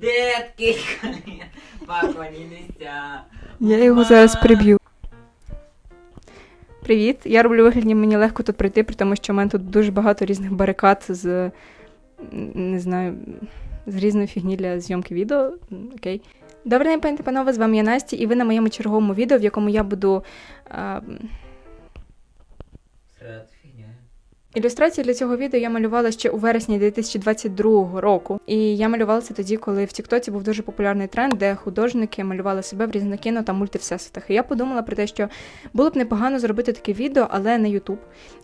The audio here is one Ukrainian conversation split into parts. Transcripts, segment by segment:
Детки, папа, не нельзя. Я його зараз приб'ю. Привіт. Я роблю вигляд, мені легко тут прийти, при тому, що в мене тут дуже багато різних барикад з не знаю, з різної фігні для зйомки відео. Окей. Добрий день, пані та панове, з вами я Настя, і ви на моєму черговому відео, в якому я буду. А. Ілюстрації для цього відео я малювала ще у вересні 2022 року. І я малювала це тоді, коли в Тіктоці був дуже популярний тренд, де художники малювали себе в різних кіно та мультивсесвітах. І я подумала про те, що було б непогано зробити таке відео, але на Ютуб.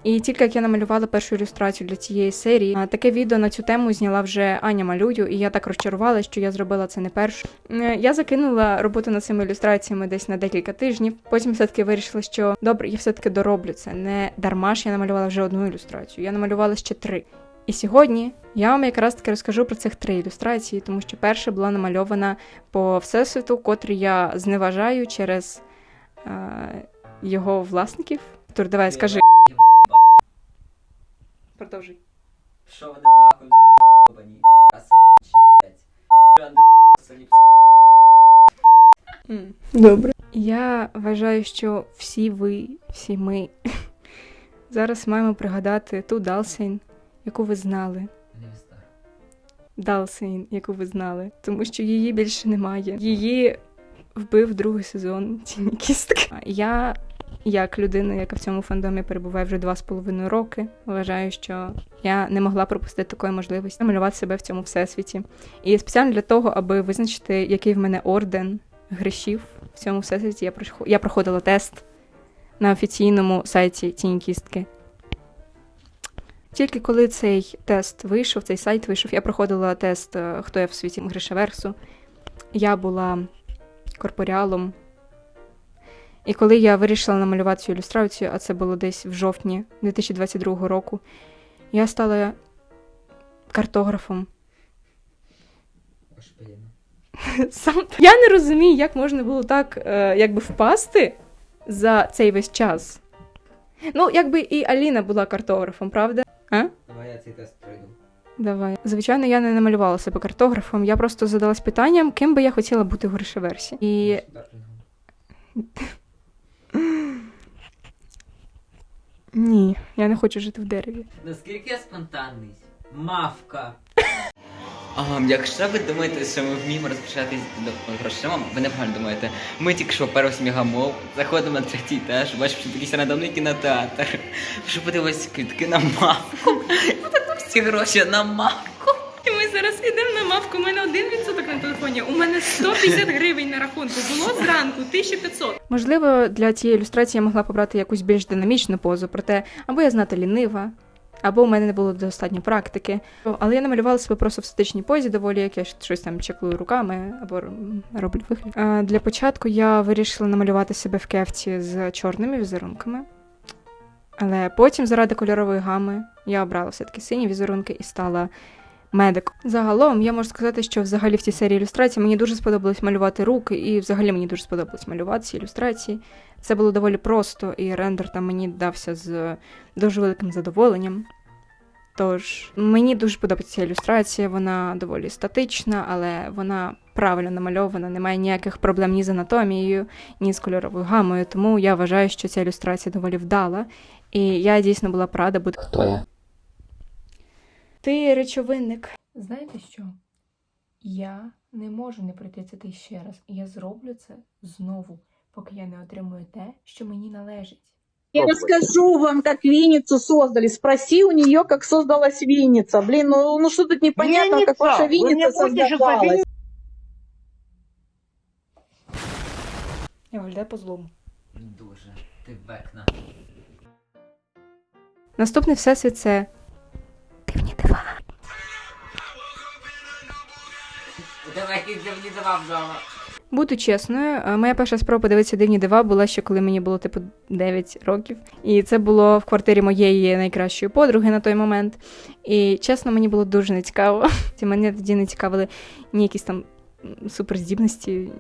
І тільки як я намалювала першу ілюстрацію для цієї серії, таке відео на цю тему зняла вже Аня Малюю, і я так розчарувала, що я зробила це не першу. Е, Я закинула роботу над цими ілюстраціями десь на декілька тижнів. Потім все-таки вирішила, що добре, я все-таки дороблю це. Не дарма ж я намалювала вже одну ілюстрацію. Я намалювала ще три. І сьогодні я вам якраз таки розкажу про цих три ілюстрації, тому що перша була намальована по всесвіту, котрий я зневажаю через е, його власників. Тур, давай, скажи. Продовжуй. Що вони нахуй Соліп. Добре. Я вважаю, що всі ви, всі ми зараз маємо пригадати ту Далсейн, яку ви знали. Далсейн, яку ви знали, тому що її більше немає. Її вбив другий сезон Тіні Кістки. Я, як людина, яка в цьому фандомі перебуває вже два з половиною роки, вважаю, що я не могла пропустити такої можливості малювати себе в цьому всесвіті. І спеціально для того, аби визначити, який в мене орден грішів в цьому всесвіті, я проходила тест на офіційному сайті Тіні Кістки. Тільки коли цей тест вийшов, цей сайт вийшов, я проходила тест, е, хто я в світі Гришаверсу. Я була корпоріалом. І коли я вирішила намалювати цю ілюстрацію, а це було десь в жовтні 2022 року, я стала картографом. Сам я не розумію, як можна було так е, якби впасти за цей весь час. Ну, якби і Аліна була картографом, правда? А? Давай я цей тест пройду. Давай. Звичайно, я не намалювала себе картографом. Я просто задалась питанням, ким би я хотіла бути в Гришеверсі. І ні, я не хочу жити в дереві. Наскільки я спонтанний? Мавка. А, якщо ви думаєте, що ми вміємо розпочатись до грошима, ви неправильно думаєте. Ми тільки що перший мігамов, заходимо на третій етаж, бачимо, що такий рандомний кінотеатр. Що подивись квітки на мавку. Всі гроші на мавку. І ми зараз йдемо на мавку. У мене один відсоток на телефоні. У мене 150 гривень на рахунку. Було зранку 1500. Можливо, для цієї ілюстрації я могла побрати якусь більш динамічну позу, проте або я знати лінива, або у мене не було достатньо практики. Але я намалювала себе просто в статичній позі, доволі як я щось там чеклую руками або роблю вигляд. Для початку я вирішила намалювати себе в кефті з чорними візерунками. Але потім, заради кольорової гами, я обрала все-таки сині візерунки і стала медик. Загалом я можу сказати, що взагалі в цій серії ілюстрацій мені дуже сподобалось малювати руки, і взагалі мені дуже сподобалось малювати ці ілюстрації. Це було доволі просто, і рендер там мені дався з дуже великим задоволенням. Тож мені дуже подобається ця ілюстрація, вона доволі статична, але вона правильно намальована, немає ніяких проблем ні з анатомією, ні з кольоровою гамою. Тому я вважаю, що ця ілюстрація доволі вдала. І я дійсно була бути. Хто я? Ти речовинник. Знаєте що? Я не можу не пройти це ти ще раз. Я зроблю це знову, поки я не отримую те, що мені належить. Я расскажу вам, как Винницу создали. Спроси у нее, как создалась Винница. Блин, ну, ну что тут непонятно, как Винница? ваша Вы Винница создавалась. Я виглядаю по злому. Дуже. Ти векна. Наступний всесвіт це дивні дива. Давай давав. Буду чесною, е, моя перша спроба подивитися дивні дива була ще коли мені було типу 9 років. І це було в квартирі моєї найкращої подруги на той момент. І чесно, мені було дуже нецікаво. Мене тоді не цікавили ні якісь там суперздібності.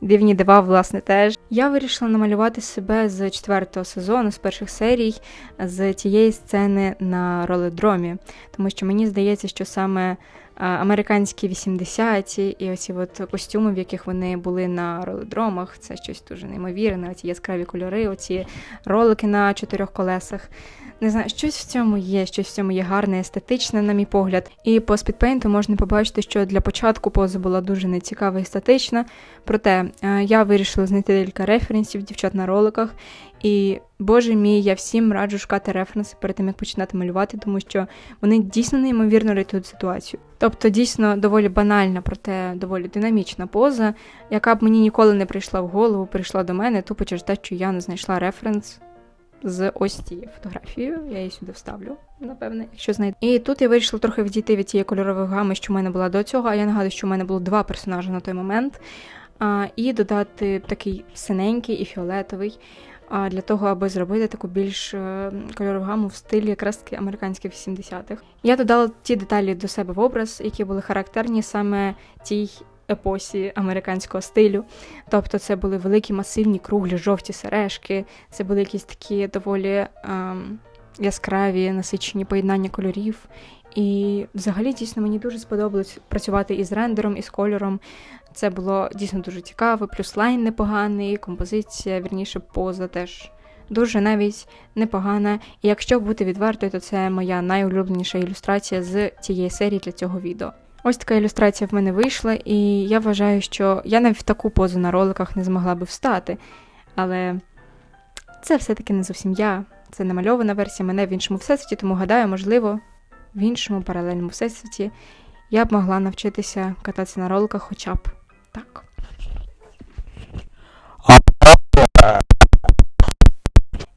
Дивні дива, власне, теж. Я вирішила намалювати себе з четвертого сезону, з перших серій, з тієї сцени на роледромі. Тому що мені здається, що саме американські 80-ті, і оці от костюми, в яких вони були на ролодромах. Це щось дуже неймовірне. Оці яскраві кольори, оці ролики на чотирьох колесах. Не знаю, щось в цьому є, щось в цьому є гарне, естетичне, на мій погляд. І по спідпейнту можна побачити, що для початку поза була дуже нецікава і статична. Проте е, я вирішила знайти декілька референсів дівчат на роликах. І боже мій, я всім раджу шукати референси перед тим, як починати малювати, тому що вони дійсно неймовірно рятують ситуацію. Тобто, дійсно доволі банальна, проте доволі динамічна поза, яка б мені ніколи не прийшла в голову, прийшла до мене тупо через те, що я не знайшла референс з ось цією фотографією. Я її сюди вставлю, напевне, якщо знайду. І тут я вирішила трохи відійти від тієї кольорової гами, що в мене була до цього. А я нагадую, що в мене було два персонажі на той момент. А, і додати такий синенький і фіолетовий. А для того, аби зробити таку більш е, кольорову гаму в стилі якраз таки американських 80-х. Я додала ті деталі до себе в образ, які були характерні саме тій епосі американського стилю. Тобто це були великі, масивні, круглі, жовті сережки, це були якісь такі доволі ем, яскраві, насичені поєднання кольорів. І взагалі дійсно мені дуже сподобалось працювати із рендером, і з кольором. Це було дійсно дуже цікаво, плюс лайн непоганий, композиція, вірніше, поза теж дуже навіть непогана. І якщо бути відвертою, то це моя найулюбленіша ілюстрація з цієї серії для цього відео. Ось така ілюстрація в мене вийшла, і я вважаю, що я навіть в таку позу на роликах не змогла би встати. Але це все-таки не зовсім я. Це намальована версія мене в іншому всесвіті, тому гадаю, можливо, в іншому паралельному всесвіті я б могла навчитися кататися на роликах хоча б так.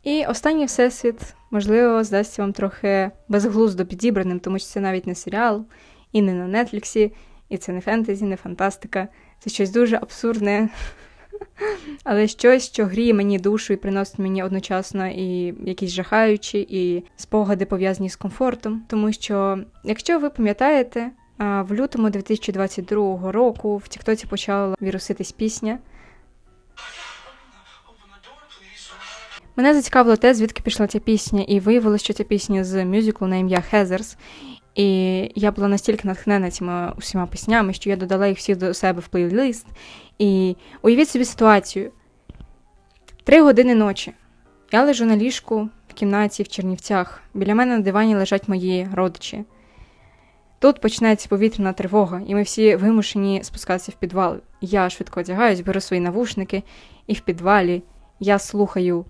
І останній всесвіт, можливо, здасться вам трохи безглуздо підібраним, тому що це навіть не серіал, і не на Нетфліксі, і це не фентезі, не фантастика. Це щось дуже абсурдне, але щось, що гріє мені душу і приносить мені одночасно і якісь жахаючі, і спогади пов'язані з комфортом. Тому що, якщо ви пам'ятаєте, в лютому 2022 року в Тіктоці почала віруситись пісня. Мене зацікавило те, звідки пішла ця пісня, і виявилося, що ця пісня з мюзиклу на ім'я Хезерс. І я була настільки натхнена цими усіма піснями, що я додала їх всіх до себе в плейлист. І уявіть собі ситуацію: три години ночі. Я лежу на ліжку в кімнаті в Чернівцях. Біля мене на дивані лежать мої родичі. Тут починається повітряна тривога, і ми всі вимушені спускатися в підвал. Я швидко одягаюсь, беру свої навушники, і в підвалі я слухаю.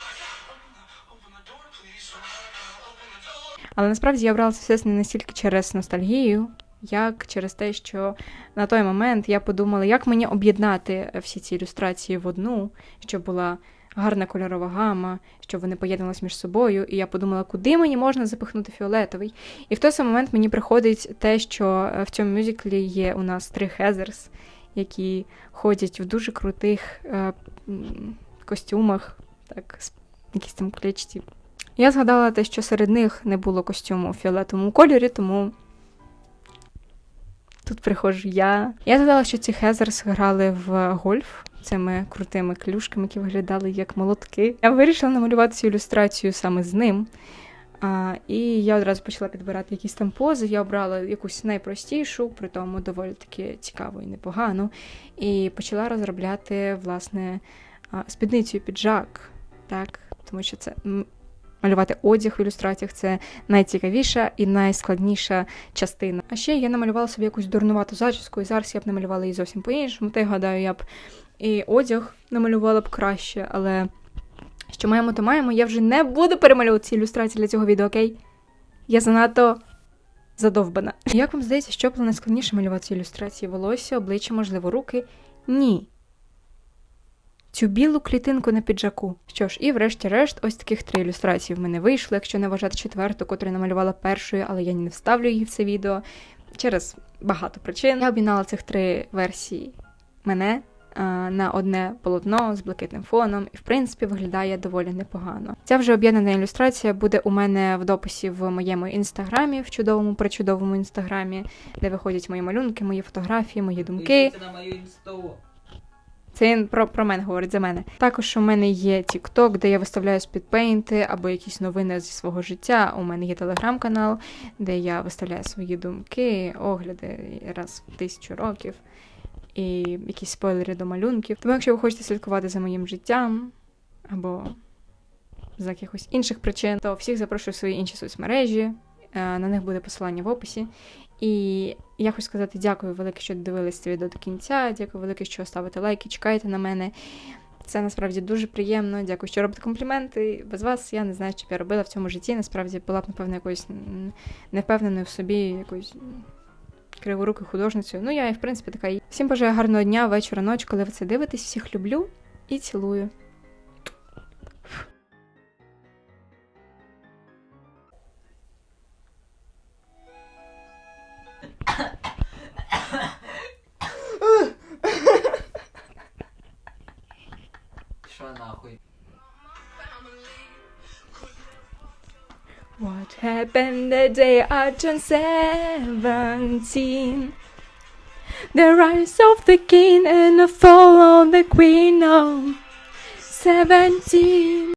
Але насправді я обрала це все не настільки через ностальгію, як через те, що на той момент я подумала, як мені об'єднати всі ці ілюстрації в одну, щоб була гарна кольорова гама, щоб вони поєднувалися між собою. І я подумала, куди мені можна запихнути фіолетовий. І в той самий момент мені приходить те, що е, в цьому мюзиклі є у нас три Хезерс, які ходять в дуже крутих е, костюмах, так, якісь там клетчаті. Я згадала те, що серед них не було костюму у фіолетовому кольорі, тому тут приходжу я. Я згадала, що ці Хезерс грали в гольф цими крутими клюшками, які виглядали як молотки. Я вирішила намалювати цю ілюстрацію саме з ним. А, і я одразу почала підбирати якісь там пози. Я обрала якусь найпростішу, при тому доволі таки цікаву і непогану. І почала розробляти, власне, спідницю піджак. Так, тому що це малювати одяг в ілюстраціях це найцікавіша і найскладніша частина. А ще я намалювала собі якусь дурнувату зачіску, і зараз я б намалювала її зовсім по-іншому. Та й гадаю, я б і одяг намалювала б краще, але що маємо, то маємо. Я вже не буду перемалювати ці ілюстрації для цього відео, окей? Я занадто задовбана. Як вам здається, що було найскладніше малювати ілюстрації? Волосся, обличчя, можливо, руки? Ні. Цю білу клітинку на піджаку. Що ж, і врешті-решт, ось таких три ілюстрації в мене вийшло, якщо не вважати четверту, котру я намалювала першою, але я не вставлю її в це відео через багато причин. Я об'єднала цих три версії мене на одне полотно з блакитним фоном, і в принципі виглядає доволі непогано. Ця вже об'єднана ілюстрація буде у мене в дописі в моєму інстаграмі, в чудовому причудовому інстаграмі, де виходять мої малюнки, мої фотографії, мої думки. на мою інсту. Це він про, про мене говорить за мене. Також у мене є TikTok, де я виставляю спідпейнти або якісь новини зі свого життя. У мене є телеграм-канал, де я виставляю свої думки, огляди раз в тисячу років і якісь спойлери до малюнків. Тому, якщо ви хочете слідкувати за моїм життям або з якихось інших причин, то всіх запрошую в свої інші соцмережі. Е, На них буде посилання в описі. І я хочу сказати дякую велике, що дивились це відео до кінця. Дякую велике, що ставите лайки, чекаєте на мене. Це насправді дуже приємно. Дякую, що робите компліменти. Без вас я не знаю, що б я робила в цьому житті. Насправді була б, напевно, якоюсь невпевненою в собі, якоюсь криворукою художницею. Ну, я в принципі така. Всім бажаю гарного дня, вечора, ночі, коли ви це дивитесь. Всіх люблю і цілую. What happened the day I turned seventeen? The rise of the king and the fall of the queen of seventeen.